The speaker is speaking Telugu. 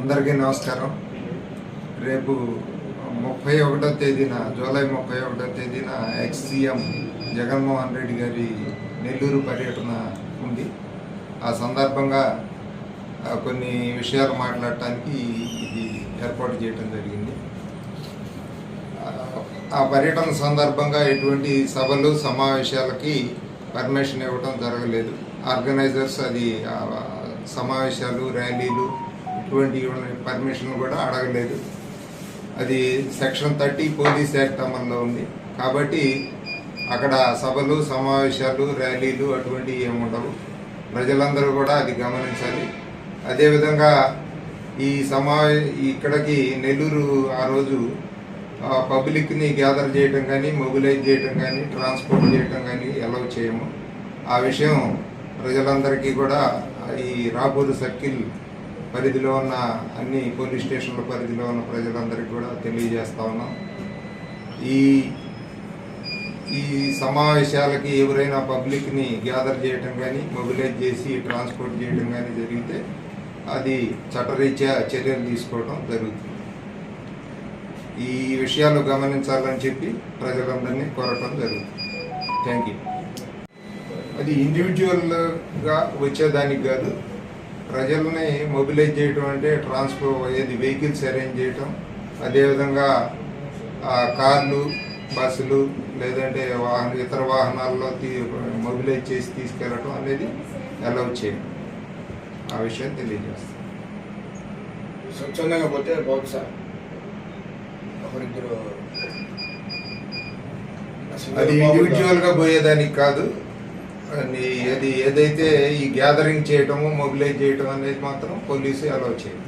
అందరికీ నమస్కారం. రేపు ముప్పై ఒకటో తేదీన జూలై ముప్పై ఒకటో తేదీన ఎక్స్సీఎం జగన్మోహన్ రెడ్డి గారి నెల్లూరు పర్యటన ఉంది. ఆ సందర్భంగా కొన్ని విషయాలు మాట్లాడటానికి ఇది ఏర్పాటు చేయడం జరిగింది. ఆ- పర్యటన సందర్భంగా ఎటువంటి సభలు సమావేశాలకి పర్మిషన్ ఇవ్వడం జరగలేదు. ఆర్గనైజర్స్ అది సమావేశాలు ర్యాలీలు ఇటువంటి పర్మిషన్ కూడా అడగలేదు. అది సెక్షన్ థర్టీ పోలీస్ యాక్ట్ అమల్లో ఉంది. కాబట్టి అక్కడ సభలు సమావేశాలు ర్యాలీలు అటువంటివి ఏమి ఉండవు. ప్రజలందరూ కూడా అది గమనించాలి. అదేవిధంగా ఈ సమావే ఇక్కడికి నెల్లూరు ఆ రోజు పబ్లిక్ని గ్యాదర్ చేయటం కానీ మొబిలైజ్ చేయటం కానీ ట్రాన్స్పోర్ట్ చేయటం కానీ అలౌ చేయము. ఆ విషయం ప్రజలందరికీ కూడా ఈ రాపూరు సర్కిల్ పరిధిలో ఉన్న అన్ని పోలీస్ స్టేషన్ల పరిధిలో ఉన్న ప్రజలందరికీ కూడా తెలియజేస్తా ఉన్నాం. ఈ ఈ సమావేశాలకి ఎవరైనా పబ్లిక్ని గ్యాదర్ చేయటం కానీ మొబిలైజ్ చేసి ట్రాన్స్పోర్ట్ చేయడం కానీ జరిగితే అది చట్టరీత్యా చర్యలు తీసుకోవడం జరుగుతుంది. ఈ విషయాలు గమనించాలని చెప్పి ప్రజలందరినీ కోరటం జరుగుతుంది. Thank you. అది ఇండివిజువల్గా వచ్చేదానికి కాదు ప్రజల్ని మొబిలైజ్ చేయటం అంటే ట్రాన్స్పో ఏది వెహికల్స్ అరేంజ్ చేయటం. అదేవిధంగా ఆ, కార్లు బస్సులు లేదంటే వాహన ఇతర వాహనాల్లో తీ మొబిలైజ్ చేసి తీసుకెళ్ళటం అనేది అలౌ చేయడం ఆ విషయం తెలియజేస్తాం స్వచ్ఛందంగా పోతే బహుశా ఒకరిద్దరు అది ఇండివిజువల్గా పోయేదానికి కాదు. అది ఏదైతే ఈ గ్యాదరింగ్ చేయటము మొబిలైజ్ చేయటం అనేది మాత్రం పోలీసు అలౌ చేయడం